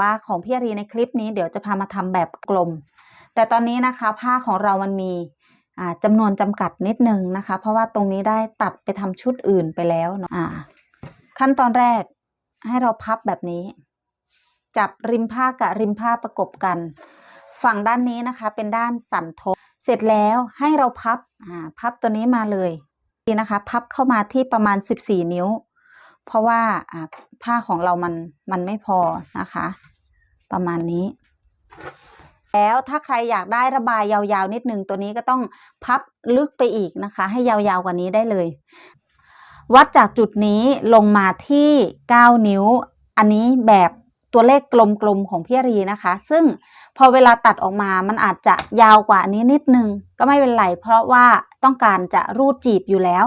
ว่าของพี่อารีในคลิปนี้เดี๋ยวจะพามาทำแบบกลม แต่ตอนนี้นะคะผ้าของเรามันมีอ่าจำนวนจำกัดนิดนึงนะคะ เพราะว่าตรงนี้ได้ตัดไปทำชุดอื่นไปแล้วเนาะขั้นตอนแรกให้เราพับแบบนี้ จับริมผ้ากับริมผ้าประกบกัน ฝั่งด้านนี้นะคะ เป็นด้านสันทบเสร็จแล้วให้เราพับพับตัวนี้มาเลยทีนะคะ พับเข้ามาที่ประมาณ 14 นิ้ว เพราะว่าผ้าของเรามันมันไม่พอนะคะ ประมาณนี้ แล้วถ้าใครอยากได้ระบายยาวๆนิดนึงตัวนี้ก็ต้องพับลึกไปอีกนะคะ ให้ยาวๆกว่านี้ได้เลย วัดจากจุดนี้ลงมาที่ 9 นิ้ว อันนี้แบบ ตัวเลขกลมๆของพี่รีนะคะ ซึ่งพอเวลาตัดออกมามันอาจจะยาวกว่านี้นิดนึง ก็ไม่เป็นไรเพราะว่าต้องการจะรูดจีบอยู่แล้ว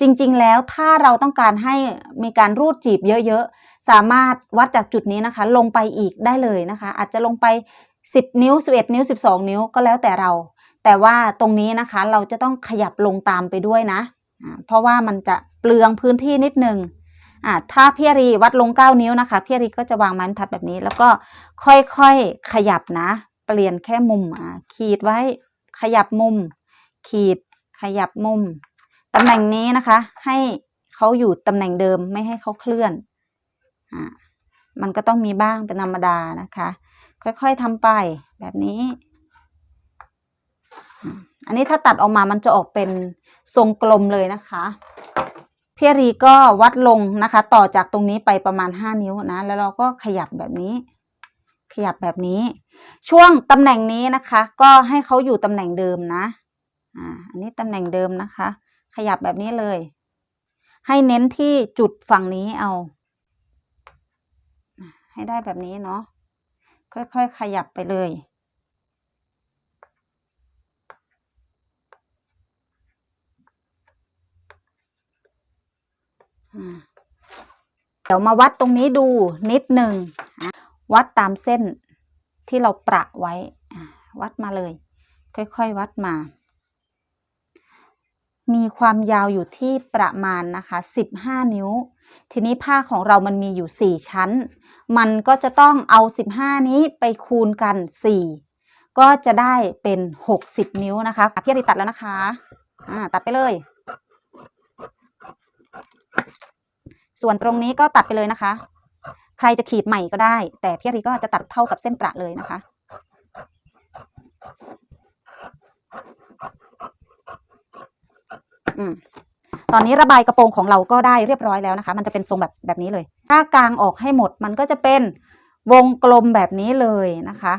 จริงๆแล้วถ้าเราต้องการให้มีการรูดจีบเยอะๆ สามารถวัดจากจุดนี้นะคะ ลงไปอีกได้เลยนะคะ อาจจะลงไป 10 นิ้ว 11 นิ้ว 12 นิ้วก็แล้วแต่เรา แต่ว่าตรงนี้นะคะเราจะต้องขยับลงตามไปด้วยนะ เพราะว่ามันจะเปลืองพื้นที่นิดนึง อ่าถ้าพี่รีวัดลง 9 นิ้วนะคะพี่รีก็จะวางม้บรรทัดแบบนี้ แล้วก็ค่อยๆขยับนะ เปลี่ยนแค่มุมอ่าขีดไว้ขยับมุม ขีดขยับมุมตำแหน่งนี้นะคะ ให้เขาอยู่ตำแหน่งเดิมไม่ให้เขาเคลื่อนอ่ามันก็ต้องมีบ้างเป็นธรรมดานะคะ ค่อยๆทำไปแบบนี้อันนี้ถ้าตัดออกมามันจะออกเป็นทรงกลมเลยนะคะ พี่รีก็วัดลงนะคะ ต่อจากตรงนี้ไปประมาณ 5 นิ้วนะ แล้วเราก็ขยับแบบนี้ ขยับแบบนี้ ช่วงตำแหน่งนี้นะคะ ก็ให้เขาอยู่ตำแหน่งเดิมนะอ่าอันนี้ตำแหน่งเดิมนะคะ ขยับแบบนี้เลย ให้เน้นที่จุดฝั่งนี้เอา ให้ได้แบบนี้เนาะค่อยๆขยับไปเลย เดี๋ยวมาวัดตรงนี้ดูนิดหนึ่งวัดตามเส้นที่เราประไว้วัดมาเลย ค่อยๆวัดมา มีความยาวอยู่ที่ประมาณนะคะ 15 นิ้ว ทีนี้ผ้าของเรามันมีอยู่ 4 ชั้น มันก็จะต้องเอา 15 นี้ไปคูณกัน 4 ก็จะได้เป็น 60 นิ้วนะคะพี่อริตัดแล้วนะคะ อ่า ตัดไปเลย ส่วนตรงนี้ก็ตัดไปเลยนะคะ ใครจะขีดใหม่ก็ได้ แต่พี่รีก็จะตัดเท่ากับเส้นประเลยนะคะ อืมตอนนี้ระบายกระโปรงของเราก็ได้เรียบร้อยแล้วนะคะ มันจะเป็นทรงแบบแบบนี้เลย ถ้ากลางออกให้หมดมันก็จะเป็นวงกลมแบบนี้เลยนะคะ